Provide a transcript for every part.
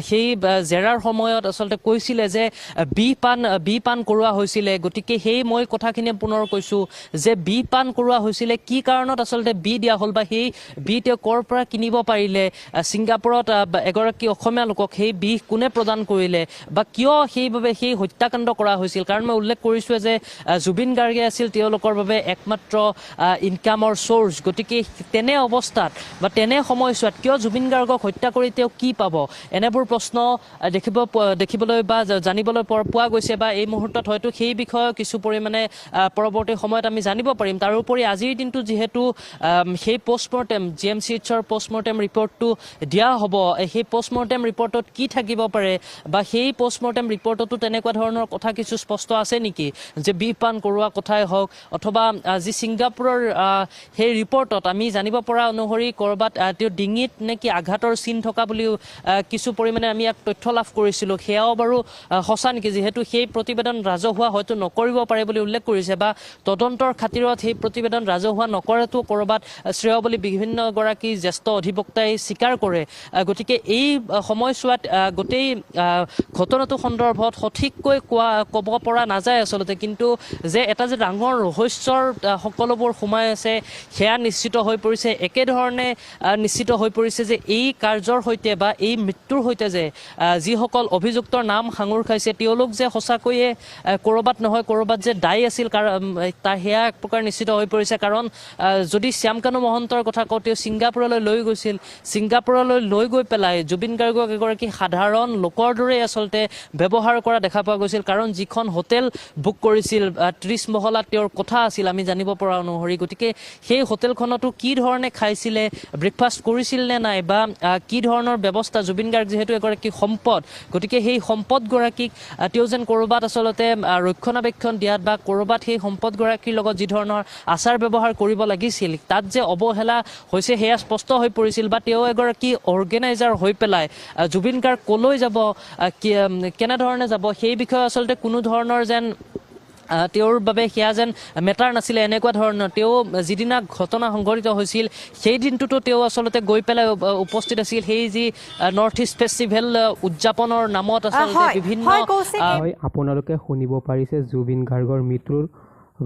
সেই জেৰাৰ সময়ত আচলতে কৈছিলে যে বি আহ, বি পান কৰোৱা হৈছিলে। গতিকে সেই মই কথাখিনি পুনৰ কৈছোঁ যে বি পান কৰোৱা হৈছিলে কি কাৰণত আচলতে বি দিয়া হ'ল বা সেই বি তেওঁ ক'ৰ পৰা কিনিব পাৰিলে? ছিংগাপুৰত এগৰাকী অসমীয়া লোকক সেই বি কোনে প্ৰদান কৰিলে বা কিয় সেইবাবে সেই হত্যাকাণ্ড কৰা হৈছিল? কাৰণ মই উল্লেখ কৰিছোঁৱে যে জুবিন গাৰ্গে আছিল তেওঁলোকৰ বাবে একমাত্ৰ ইনকামৰ চ'ৰ্চ গতিকে তেনে অৱস্থাত বা তেনে সময়ছোৱাত কিয় জুবিন গাৰ্গক হত্যা কৰি তেওঁ কি পাব? এনেবোৰ প্ৰশ্ন আহ, দেখিব দেখিবলৈ বা জানিবলৈ পোৱা গৈছে বা এই মুহূৰ্তত হয়তো সেই বিষয়ে কিছু পৰিমাণে পৰৱৰ্তী সময়ত আমি জানিব পাৰিম। তাৰোপৰি আজিৰ দিনটো যিহেতু সেই পষ্টমৰ্টেম জি এম চি এইচৰ পষ্টমৰ্টেম ৰিপৰ্টটো দিয়া হ'ব। সেই পষ্টমৰ্টেম ৰিপৰ্টত কি থাকিব পাৰে বা সেই পষ্টমৰ্টেম ৰিপৰ্টতো তেনেকুৱা ধৰণৰ কথা কিছু স্পষ্ট আছে নেকি? যে বিষ পান কৰোৱা কথাই হওক অথবা যি ছিংগাপুৰৰ সেই ৰিপৰ্টত আমি জানিব পৰা অনুসৰি ক'ৰবাত তেওঁৰ ডিঙিত নে কি আঘাতৰ চিন থকা বুলিও কিছু পৰিমাণে আমি ইয়াক তথ্য লাভ কৰিছিলোঁ। সেয়াও বাৰু সঁচা নেকি? যিহেতু সেই প্ৰতিবেদন ৰাজহুৱা হয়তো নকৰিব পাৰে বুলি উল্লেখ কৰিছে বা তদন্তৰ খাতিৰত সেই প্ৰতিবেদন ৰাজহুৱা নকৰাটো ক'ৰবাত শ্ৰেয় বুলি বিভিন্নগৰাকী জ্যেষ্ঠ অধিবক্তাই স্বীকাৰ কৰে। গতিকে এই সময়ছোৱাত গোটেই ঘটনাটো সন্দৰ্ভত সঠিককৈ কোৱা ক'ব পৰা নাযায় আচলতে। কিন্তু যে এটা যে ডাঙৰ ৰহস্যৰ সকলোবোৰ সোমাই আছে সেয়া নিশ্চিত হৈ পৰিছে। একেধৰণে নিশ্চিত হৈ পৰিছে যে এই কাৰ্যৰ সৈতে বা এই মৃত্যুৰ সৈতে যে আহ, যিসকল অভিযুক্তৰ নাম সাঙুৰ খাইছে তেওঁলোক যে সঁচাকৈয়ে ক'ৰবাত নহয় ক'ৰবাত যে দায়ী আছিল তাৰ সেয়া এক প্ৰকাৰ নিশ্চিত হৈ পৰিছে। কাৰণ যদি শ্যামকানু মহন্তৰ কথা কওঁ তেওঁ ছিংগাপুৰলৈ লৈ গৈছিল। ছিংগাপুৰলৈ লৈ গৈ পেলাই জুবিন গাৰ্গক এগৰাকী সাধাৰণ লোকৰ দৰেই আচলতে ব্যৱহাৰ কৰা দেখা পোৱা গৈছিল। কাৰণ যিখন হোটেল বুক কৰিছিল ত্ৰিছ মহলাত তেওঁৰ কথা আছিল আমি জানিব পৰা অনুসৰি। গতিকে সেই হোটেলখনতো কি ধৰণে খাইছিলে ব্ৰেকফাষ্ট কৰিছিল নে নাই বা কি ধৰণৰ ব্যৱস্থা জুবিন গাৰ্গ যিহেতু এগৰাকী সম্পদ। গতিকে সেই সম্পদগৰাকীক তেওঁ যেন ক'ৰবাত আচলতে ৰক্ষণাবেক্ষণ দিয়াত বা ক'ৰবাত সেই সম্পদগৰাকীৰ লগত যি ধৰণৰ আচাৰ ব্যৱহাৰ কৰিব লাগিছিল তাত যে অৱহেলা হৈছে সেয়া স্পষ্ট হৈ পৰিছিল বা তেওঁ এগৰাকী অৰ্গেনাইজাৰ হৈ পেলাই জুবিন গাৰ্গ ক'লৈ যাব কেনেধৰণে যাব সেই বিষয়ে আচলতে কোনো ধৰণৰ যেন তেওঁৰ বাবে সেয়া যেন মেটাৰ নাছিলে এনেকুৱা ধৰণৰ তেওঁ যিদিনা ঘটনা সংঘটিত হৈছিল সেই দিনটোতো তেওঁ আচলতে গৈ পেলাই উপস্থিত আছিল। সেই যি নৰ্থ ইষ্ট ফেষ্টিভেল উদযাপনৰ নামত আচলতে বিভিন্ন আপোনালোকে শুনিব পাৰিছে জুবিন গাৰ্গৰ মৃত্যুৰ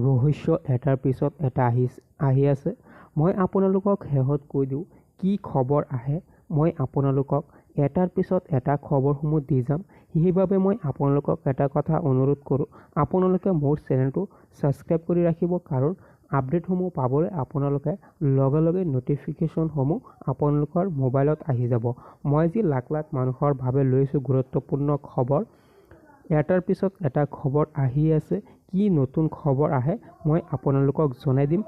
ৰহস্য এটাৰ পিছত এটা আহি আহি আছে। মই আপোনালোকক শেষত কৈ দিওঁ কি খবৰ আহে মই আপোনালোকক এটাৰ পিছত এটা খবৰসমূহ দি যাম। সেইবাবে মই আপোনালোকক এটা কথা অনুৰোধ কৰোঁ। আপোনালোকে মোৰ চেনেলটো ছাবস্ক্ৰাইব কৰি ৰাখিব কাৰণ আপডেটসমূহ পাবলৈ আপোনালোকে লগে লগে ন'টিফিকেশ্যনসমূহ আপোনালোকৰ মোবাইলত আহি যাব। মই যি লাখ লাখ মানুহৰ বাবে লৈছোঁ গুৰুত্বপূৰ্ণ খবৰ এটাৰ পিছত এটা খবৰ আহি আছে। কি নতুন খবৰ আহে মই আপোনালোকক জনাই দিম।